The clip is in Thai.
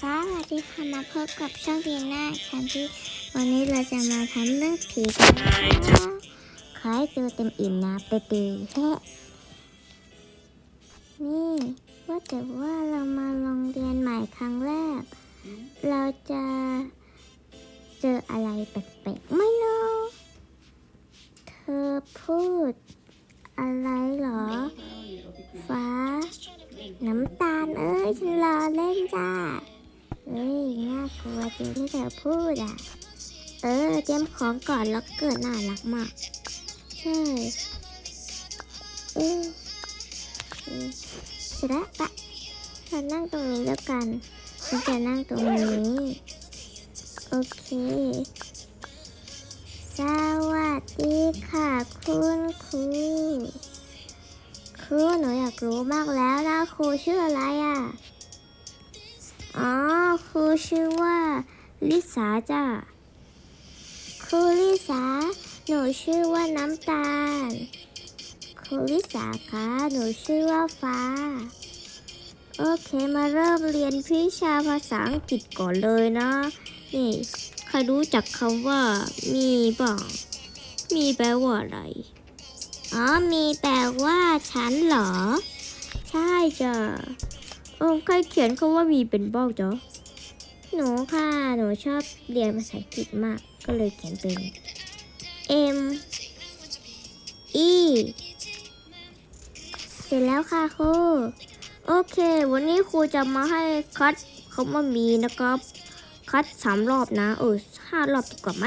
สวัสดีค่ะมาพบกับช่องเรีนหน้าฉันที่วันนี้เราจะมาทำเรื่องผีกันนะคะขอให้ดูเต็มอิ่มนะไปดูแค่นี่ว่าแต่ว่าเรามาโรงเรียนใหม่ครั้งแรก เราจะเจออะไรแปลกๆไม่รู้เธอพูดอะไรเหรอ เล่นจ้าเอ้ย น่ากลัวจริงที่เธอพูดอะ เออ เตรียมของก่อนแล้วเกิดน่ารักมาก ใช่เออเออเสร็จแล้วปะฉันนั่งตรงนี้แล้วกัน ฉันจะนั่งตรงนี้ โอเค สวัสดีค่ะคุณครูครูหนูอยากรู้มากแล้วนะครูชื่ออะไรอะ อ๋อครูชื่อว่า ลิสาจ้ะครูลิสา หนูชื่อว่าน้ำตาล ครูลิสาคะหนูชื่อว่าฟ้า โอเคมาเริ่มเรียนวิชาภาษาอังกฤษก่อนเลยนะนี่ใครรู้จักคำว่ามีบ้างมีแปลว่าอะไรอ๋อมีแปลว่าฉันเหรอ ใช่จ้ะ เออใครเขียนคำว่ามีเป็นบ้างจ๊ะหนูค่ะ หนูชอบเรียนภาษาอังกฤษมาก ก็เลยเขียนเป็น M E เสร็จแล้วค่ะครูโอเค วันนี้ครูจะมาให้คัดคำว่ามีนะครับ คัดสามรอบนะ เออห้ารอบดีกว่าไหม